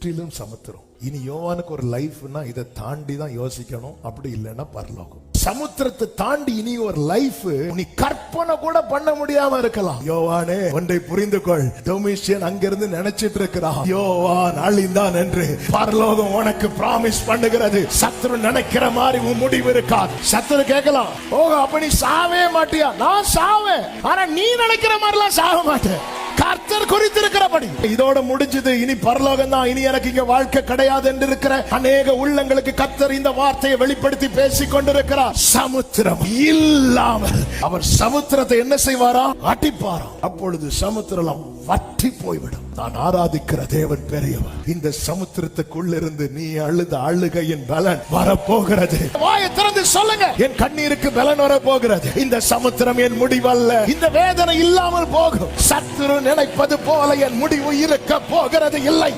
சுற்றிலும் சமுத்திரம். இனி யோவானுக்கு ஒரு லைஃப்னா இதை தாண்டி தான் யோசிக்கணும். அப்படி இல்லைன்னா பரலோகம். சமுத்திரத்தை தாண்டி இனி ஒரு லைஃப் நீ கற்பனை கூட பண்ண முடியாம இருக்கலாம். யோவானே ஒன்றை புரிந்து கொள் டொமிஷியன் அங்கிருந்து நினைச்சிட்டு இருக்கிறான். யோவான் அழிந்தான் என்று. பரலோகம் உனக்கு பிராமிஸ் பண்ணுகிறது. சத்துரு நினைக்கிற மாதிரி உன் முடிவு இருக்காது சத்துரு கேட்கலாம். ஓ அப்ப நீ சாவே மாட்டியா? நான் சாவேன். ஆனா நீ நினைக்கிற மாதிரிலாம் சாக மாட்டேன். கர்த்தர் குறித்திருக்கிறபடி. இதோட முடிஞ்சது இனி பரலோகம் தான். இனி எனக்கு இங்க வாழ்க்கை கிடையாது என்று இருக்கிற அநேக உள்ளங்களுக்கு கர்த்தர் இந்த வார்த்தையை வெளிப்படுத்தி பேசிக் கொண்டிருக்கிறார். சமுத்திரம். இல்லாமல் அவர் சமுத்திரத்தை என்ன செய்வாரா? அட்டிப்பாராம் அப்பொழுது சமுத்திரம் வற்றி போய்விடும். நான் ஆராதிக்கிற தேவன் பெரியவர். இந்த சமுத்திரத்துக்குள்ளிருந்து நீ அழுத அழுகையின் பலன் வரப்போகிறது. வாயை திறந்து சொல்லுங்க. என் கண்ணீருக்கு பலன் வரப்போகிறது. இந்த சமுத்திரம் என் முடிவல்ல. இந்த வேதனை இல்லாமல் போகும். சத்துரு நினைப்பது போல என் முடிவு இருக்க போகிறது இல்லை.